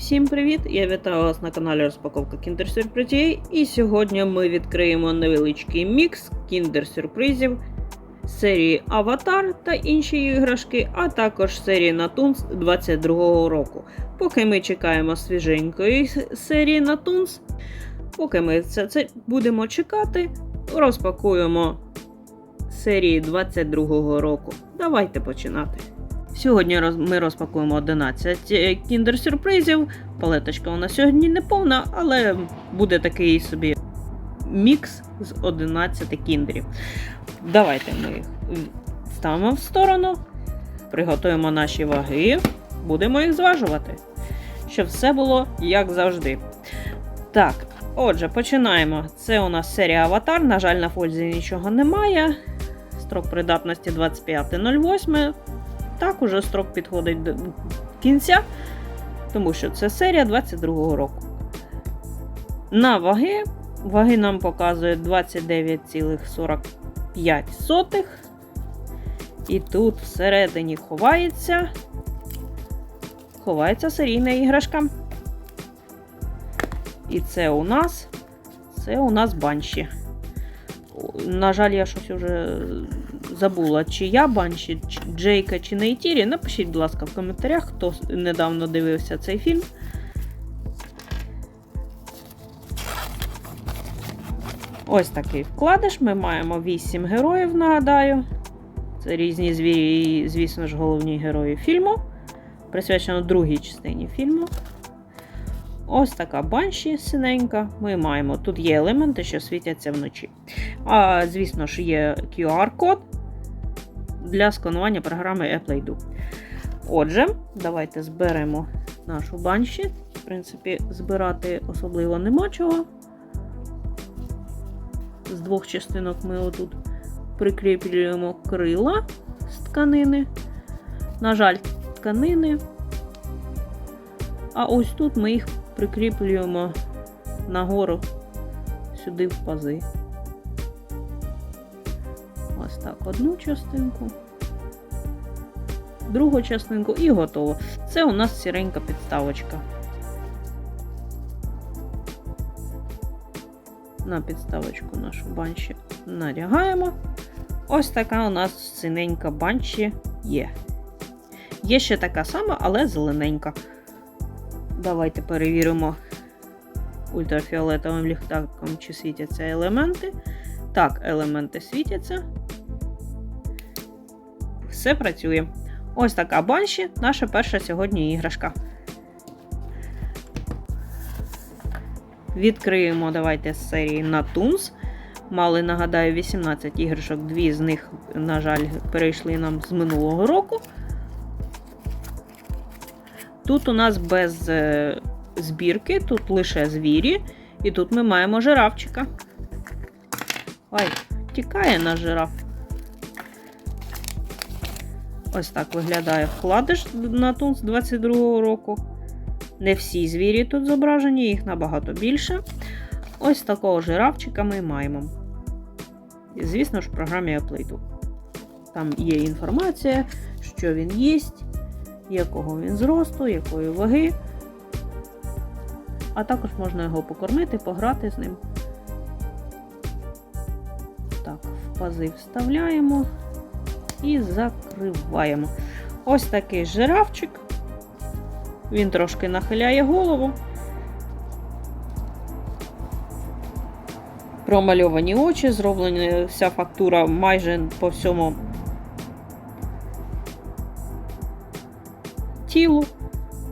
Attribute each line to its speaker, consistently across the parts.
Speaker 1: Всім привіт! Я вітаю вас на каналі Розпаковка Kinder Сюрпризів. І сьогодні ми відкриємо невеличкий мікс кіндер сюрпризів серії Аватар та інші іграшки, а також серії Натунс 22-го року. Поки ми чекаємо свіженької серії Натунс, поки ми це, це будемо чекати, розпакуємо серії 22-го року. Давайте починати. Сьогодні ми розпакуємо 11 кіндер сюрпризів. Палеточка у нас сьогодні не повна, але буде такий собі мікс з 11 кіндерів. Давайте ми їх ставимо в сторону, приготуємо наші ваги, будемо їх зважувати. Щоб все було як завжди. Так, отже, починаємо. Це у нас серія Аватар. На жаль, на фользі нічого немає. Строк придатності 25.08 так уже строк підходить до кінця, тому що це серія 22-го року. На ваги. Ваги нам показує 29,45. І тут всередині ховається. Ховається серійна іграшка. І це у нас. Це у нас банші. На жаль, я щось уже забула, чи я банші, чи Джейка, чи Нейтірі. Напишіть, будь ласка, в коментарях, хто недавно дивився цей фільм. Ось такий вкладиш. Ми маємо 8 героїв, нагадаю. Це різні звірі і, звісно ж, головні герої фільму. Присвячено другій частині фільму. Ось така банші синенька. Ми маємо. Тут є елементи, що світяться вночі. А, звісно ж, є QR-код для сканування програми Apple ID. Отже, давайте зберемо нашу банші. В принципі, збирати особливо нема чого. З двох частинок ми отут прикріплюємо крила з тканини. На жаль, тканини. А ось тут ми їх прикріплюємо нагору сюди в пази. Ось так, одну частинку, другу частинку і готово. Це у нас сіренька підставочка. На підставочку нашу банші надягаємо. Ось така у нас синенька банші є. Є ще така сама, але зелененька. Давайте перевіримо ультрафіолетовим ліхтарком, чи світяться елементи. Так, елементи світяться. Все працює. Ось така банші, наша перша сьогодні іграшка. Відкриємо давайте з серії Натунс. Мали, нагадаю, 18 іграшок, дві з них, на жаль, перейшли нам з минулого року. Тут у нас без е, збірки, тут лише звірі, і тут ми маємо жирафчика. Ой, тікає наш жираф. Ось так виглядає вкладиш на тунс 22-го року. Не всі звірі тут зображені, їх набагато більше. Ось такого жирафчика ми маємо. І, звісно ж, в програмі Apple Там є інформація, що він їсть, якого він зросту, якої ваги. А також можна його покормити, пограти з ним. Так, в пази вставляємо і закриваємо. Ось такий жирафчик. Він трошки нахиляє голову. Промальовані очі, зроблена вся фактура майже по всьому тілу.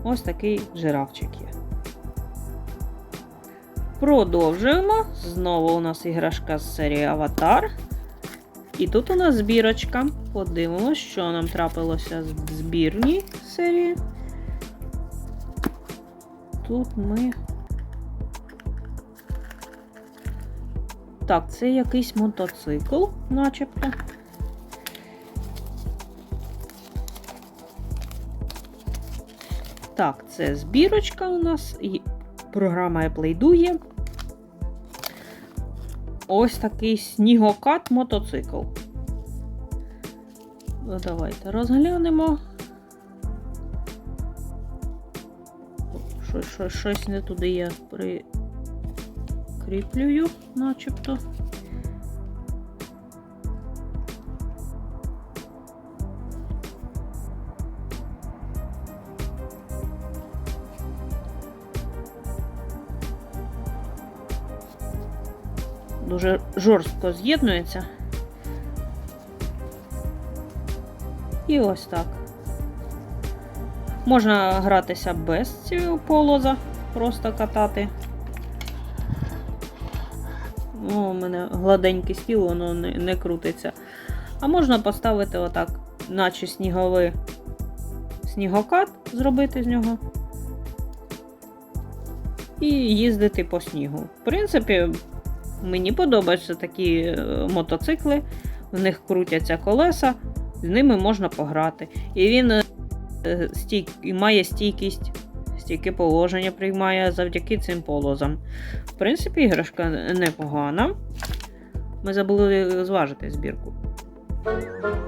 Speaker 1: Ось такий жирафчик є. Продовжуємо. Знову у нас іграшка з серії Аватар. І тут у нас збірочка. Подивимося, що нам трапилося з збірній серії. Тут ми. Так, це якийсь мотоцикл, начебто. Так, це збірочка у нас. І програма Apple є. Ось такий снігокат мотоцикл. Ну, Давайте розглянемо. Щось, щось, щось не туди я прикріплюю, начебто. Дуже жорстко з'єднується. І ось так. Можна гратися без цього полоза, просто катати. О, у мене гладенький стіл, воно не, не крутиться. А можна поставити отак, наче сніговий снігокат, зробити з нього. І їздити по снігу. В принципі, мені подобаються такі е, мотоцикли, в них крутяться колеса, з ними можна пограти. І він е, е, стійк, має стійкість, стійке положення приймає завдяки цим полозам. В принципі, іграшка непогана. Ми забули зважити збірку.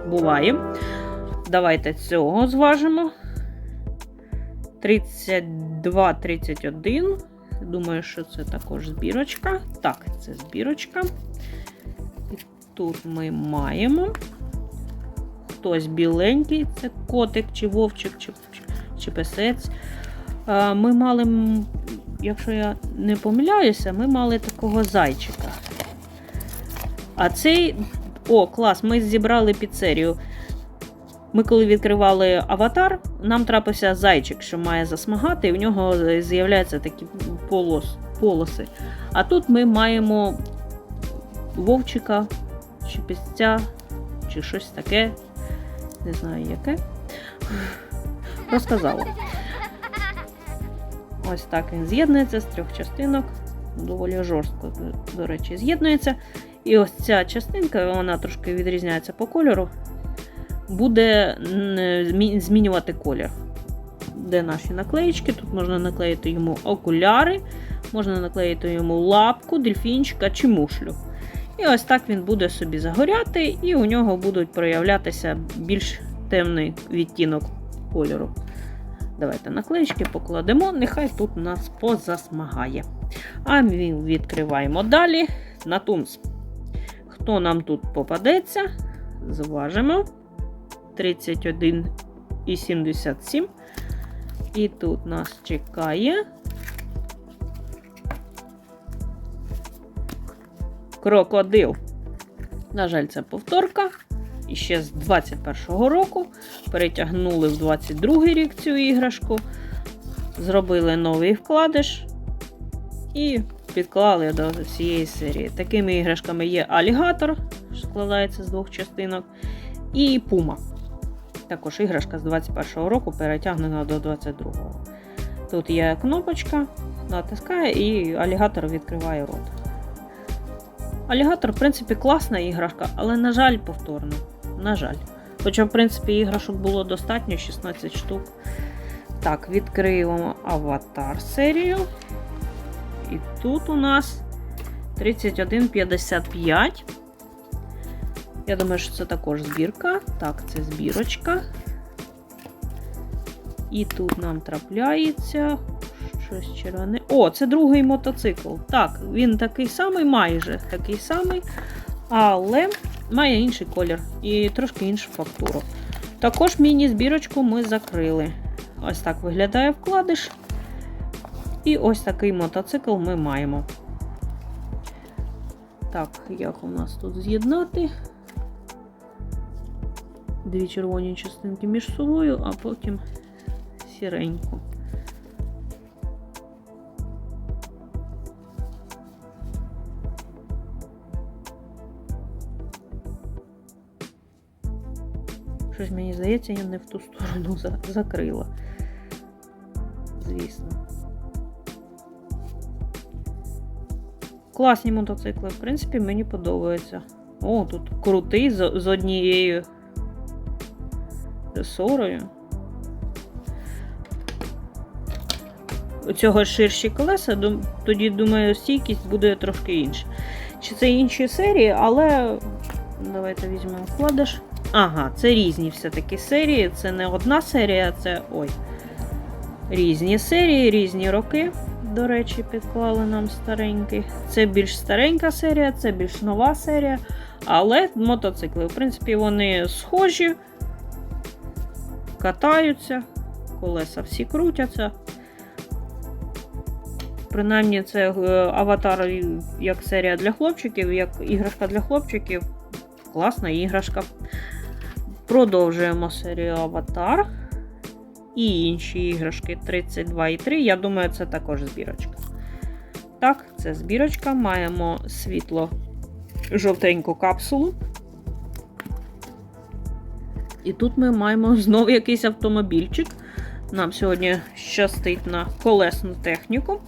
Speaker 1: Буває. Давайте цього зважимо. 32-31. Думаю, що це також збірочка. Так, це збірочка. І тут ми маємо хтось біленький, це котик, чи вовчик, чи, чи, песець. Ми мали, якщо я не помиляюся, ми мали такого зайчика. А цей. О, клас, ми зібрали піцерію. Ми, коли відкривали аватар, нам трапився зайчик, що має засмагати, і в нього з'являються такі полос, полоси. А тут ми маємо вовчика, чи пісця, чи щось таке. Не знаю яке. Розказала. Ось так він з'єднується з трьох частинок. Доволі жорстко, до речі, з'єднується. І ось ця частинка, вона трошки відрізняється по кольору, буде змінювати колір. Де наші наклеїчки? Тут можна наклеїти йому окуляри, можна наклеїти йому лапку, дельфінчика чи мушлю. І ось так він буде собі загоряти, і у нього будуть проявлятися більш темний відтінок кольору. Давайте наклеїчки покладемо, нехай тут нас позасмагає. А ми відкриваємо далі на тумс. Хто нам тут попадеться? Зважимо. 31,77. І тут нас чекає. Крокодил. На жаль, це повторка. І ще з 21-го року перетягнули в 22-й рік цю іграшку, зробили новий вкладиш і підклали до всієї серії. Такими іграшками є алігатор, що складається з двох частинок, і пума. Також іграшка з 21-го року перетягнена до 22-го. Тут є кнопочка, натискає і алігатор відкриває рот. Алігатор, в принципі, класна іграшка, але, на жаль, повторно. На жаль. Хоча, в принципі, іграшок було достатньо 16 штук. Так, відкриємо аватар серію. І тут у нас 31,55. Я думаю, що це також збірка. Так, це збірочка. І тут нам трапляється щось червоне. О, це другий мотоцикл. Так, він такий самий, майже такий самий, але має інший колір і трошки іншу фактуру. Також міні-збірочку ми закрили. Ось так виглядає вкладиш. І ось такий мотоцикл ми маємо. Так, як у нас тут з'єднати? Дві червоні частинки між собою, а потім сіреньку. Щось мені здається, я не в ту сторону за- закрила. Звісно. Класні мотоцикли, в принципі, мені подобаються. О, тут крутий з, з ресорою. У цього ширші колеса, тоді, думаю, стійкість буде трошки інша. Чи це інші серії, але давайте візьмемо вкладиш. Ага, це різні все-таки серії. Це не одна серія, це. Ой. різні серії, різні роки. До речі, підклали нам старенький. Це більш старенька серія, це більш нова серія. Але мотоцикли, в принципі, вони схожі, катаються, колеса всі крутяться. Принаймні, це е, аватар як серія для хлопчиків, як іграшка для хлопчиків. Класна іграшка. Продовжуємо серію Аватар. І інші іграшки 32,3. Я думаю, це також збірочка. Так, це збірочка. Маємо світло жовтеньку капсулу. І тут ми маємо знову якийсь автомобільчик. Нам сьогодні щастить на колесну техніку.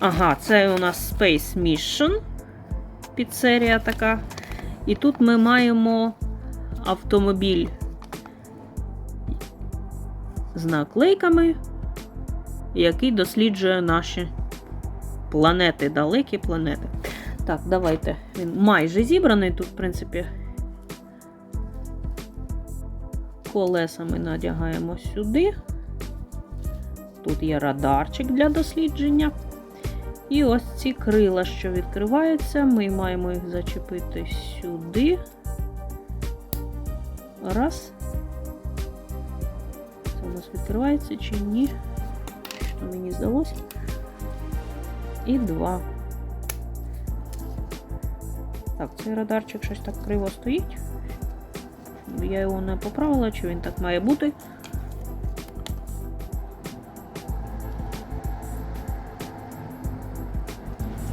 Speaker 1: Ага, це у нас Space Mission. Підсерія така. І тут ми маємо автомобіль з наклейками, який досліджує наші планети, далекі планети. Так, давайте. Він майже зібраний. Тут, в принципі, колеса ми надягаємо сюди. Тут є радарчик для дослідження. І ось ці крила, що відкриваються, ми маємо їх зачепити сюди. Раз. Це у нас відкривається чи ні? Що мені здалося? І два. Так, цей радарчик щось так криво стоїть. Я його не поправила, чи він так має бути.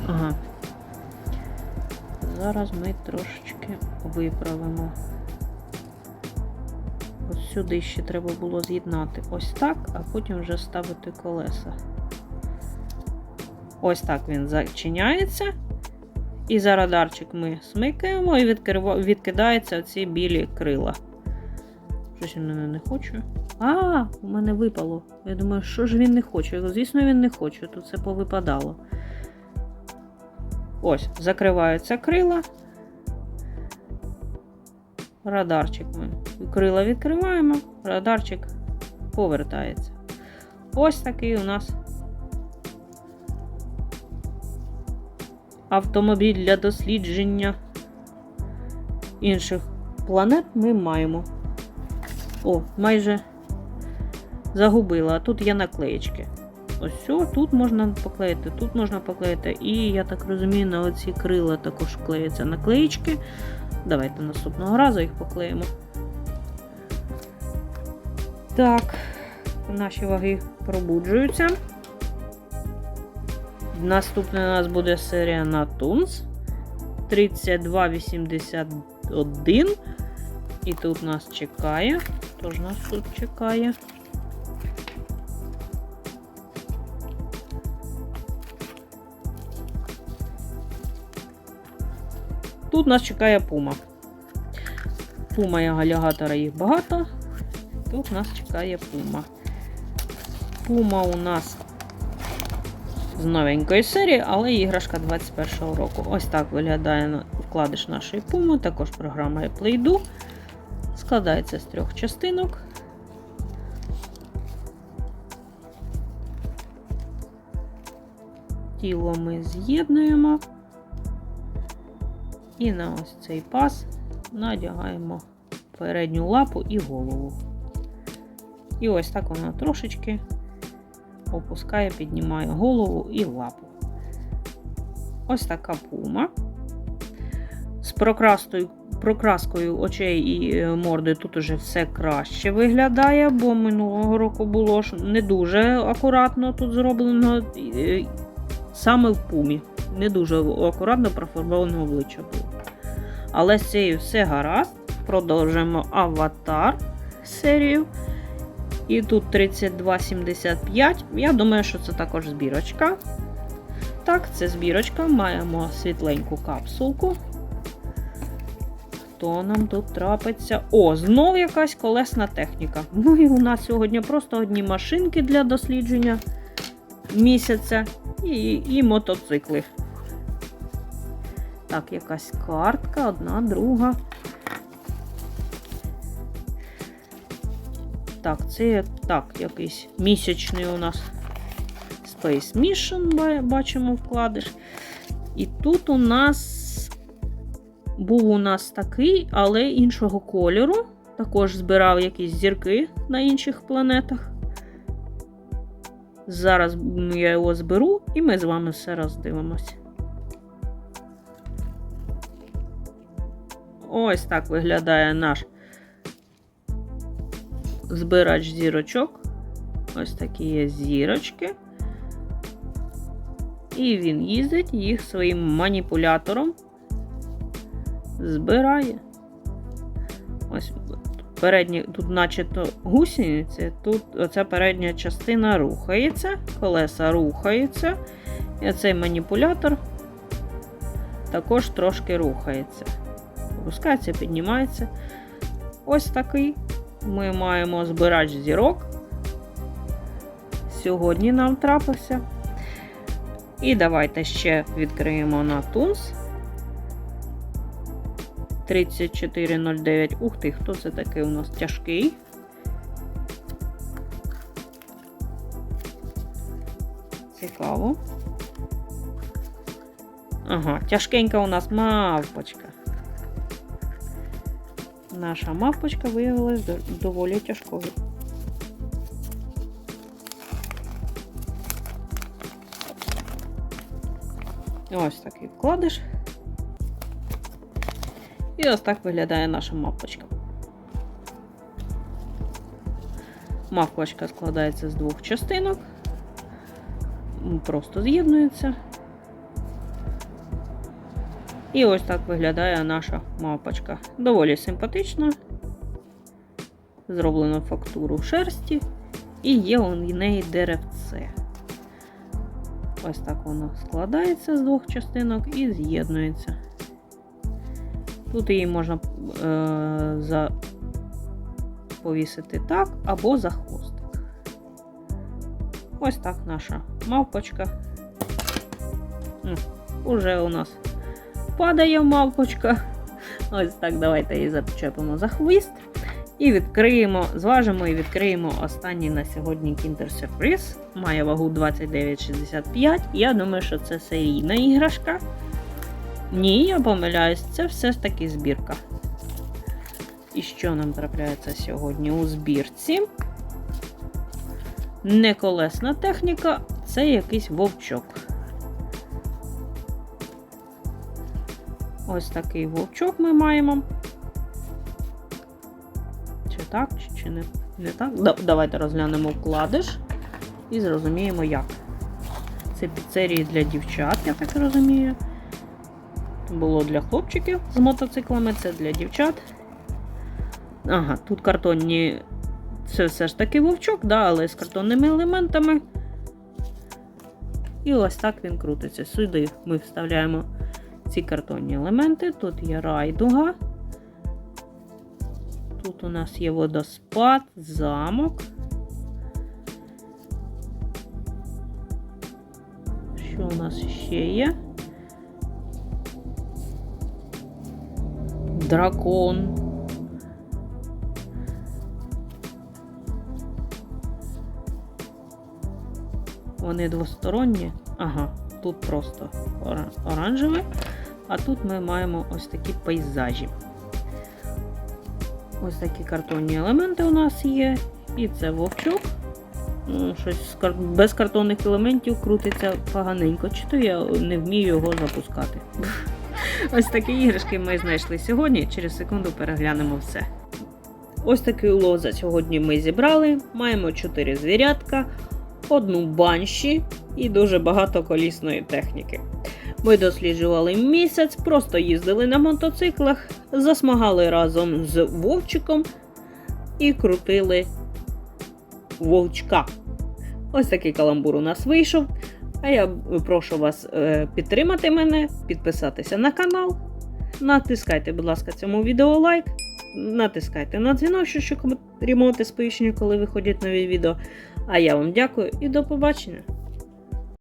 Speaker 1: Ага. Зараз ми трошечки виправимо. Ось сюди ще треба було з'єднати ось так, а потім вже ставити колеса. Ось так він зачиняється. І за радарчик ми смикаємо і відкидаються ці білі крила. Щось він мене не хоче. А, у мене випало. Я думаю, що ж він не хоче? Звісно, він не хоче, тут це повипадало. Ось, закриваються крила. Радарчик ми крила відкриваємо, радарчик повертається. Ось такий у нас автомобіль для дослідження інших планет ми маємо. О, майже загубила. А тут є наклеєчки. Ось все, тут можна поклеїти, тут можна поклеїти. І, я так розумію, на оці крила також клеяться наклеїчки. Давайте наступного разу їх поклеїмо. Так, наші ваги пробуджуються. Наступна у нас буде серія Natuns 3281. І тут нас чекає. Тож нас тут чекає. Тут нас чекає пума. Пума і алігатора їх багато. Тут нас чекає пума. Пума у нас з новенької серії, але іграшка 21-го року. Ось так виглядає вкладиш нашої пуми, також програма Play-Do. Складається з трьох частинок. Тіло ми з'єднуємо. І на ось цей пас надягаємо передню лапу і голову. І ось так вона трошечки опускає, піднімає голову і лапу. Ось така пума. З прокраскою, прокраскою очей і е, морди тут уже все краще виглядає, бо минулого року було ж не дуже акуратно тут зроблено е, саме в пумі. Не дуже акуратно профарбоване обличчя було. Але з цією все гаразд. Продовжуємо аватар серію. І тут 32,75. Я думаю, що це також збірочка. Так, це збірочка. Маємо світленьку капсулку. Хто нам тут трапиться? О, знов якась колесна техніка. Ну і у нас сьогодні просто одні машинки для дослідження місяця і, і мотоцикли. Так, якась картка, одна, друга. Так, це так, якийсь місячний у нас Space Mission, бачимо вкладиш. І тут у нас був у нас такий, але іншого кольору. Також збирав якісь зірки на інших планетах. Зараз я його зберу, і ми з вами все роздивимося. Ось так виглядає наш збирач зірочок. Ось такі є зірочки. І він їздить їх своїм маніпулятором. Збирає. Ось передні, тут начебто гусениці, тут оця передня частина рухається, колеса рухаються, і цей маніпулятор також трошки рухається. Опускається, піднімається. Ось такий. Ми маємо збирач зірок. Сьогодні нам трапився. І давайте ще відкриємо на Тунс. 3409. Ух ти, хто це такий у нас тяжкий? Цікаво. Ага, тяжкенька у нас мавпочка. Наша мавпочка виявилась до- доволі тяжкою. Ось такий вкладиш. І ось так виглядає наша мавпочка. Мавпочка складається з двох частинок. Просто з'єднується. І ось так виглядає наша мавпочка. Доволі симпатична. Зроблено фактуру шерсті. І є у неї деревце. Ось так воно складається з двох частинок і з'єднується. Тут її можна е, за... повісити так або за хвостик. Ось так наша мавпочка. Уже у нас падає мавпочка. Ось так, давайте її зачепимо за хвіст. І відкриємо, зважимо і відкриємо останній на сьогодні Kinder Surprise. Має вагу 29,65. Я думаю, що це серійна іграшка. Ні, я помиляюсь, це все ж таки збірка. І що нам трапляється сьогодні у збірці? Не колесна техніка, це якийсь вовчок. Ось такий вовчок ми маємо. Чи так, чи, не, не так? Да, давайте розглянемо вкладиш і зрозуміємо, як. Це піцерії для дівчат, я так розумію. Було для хлопчиків з мотоциклами, це для дівчат. Ага, тут картонні. Це все ж таки вовчок, да, але з картонними елементами. І ось так він крутиться. Сюди ми вставляємо ці картонні елементи. Тут є райдуга. Тут у нас є водоспад, замок. Що у нас ще є? Дракон. Вони двосторонні. Ага, тут просто ора- оранжеве, а тут ми маємо ось такі пейзажі. Ось такі картонні елементи у нас є. І це вовчок. Ну, Щось без картонних елементів крутиться поганенько, чи то я не вмію його запускати. Ось такі іграшки ми знайшли сьогодні. Через секунду переглянемо все. Ось такий улов за сьогодні ми зібрали. Маємо 4 звірятка, одну банші і дуже багато колісної техніки. Ми досліджували місяць, просто їздили на мотоциклах, засмагали разом з вовчиком і крутили вовчка. Ось такий каламбур у нас вийшов. А я прошу вас е, підтримати мене, підписатися на канал. Натискайте, будь ласка, цьому відео лайк. Натискайте на дзвіночок, щоб отримувати сповіщення, коли виходять нові відео. А я вам дякую і до побачення!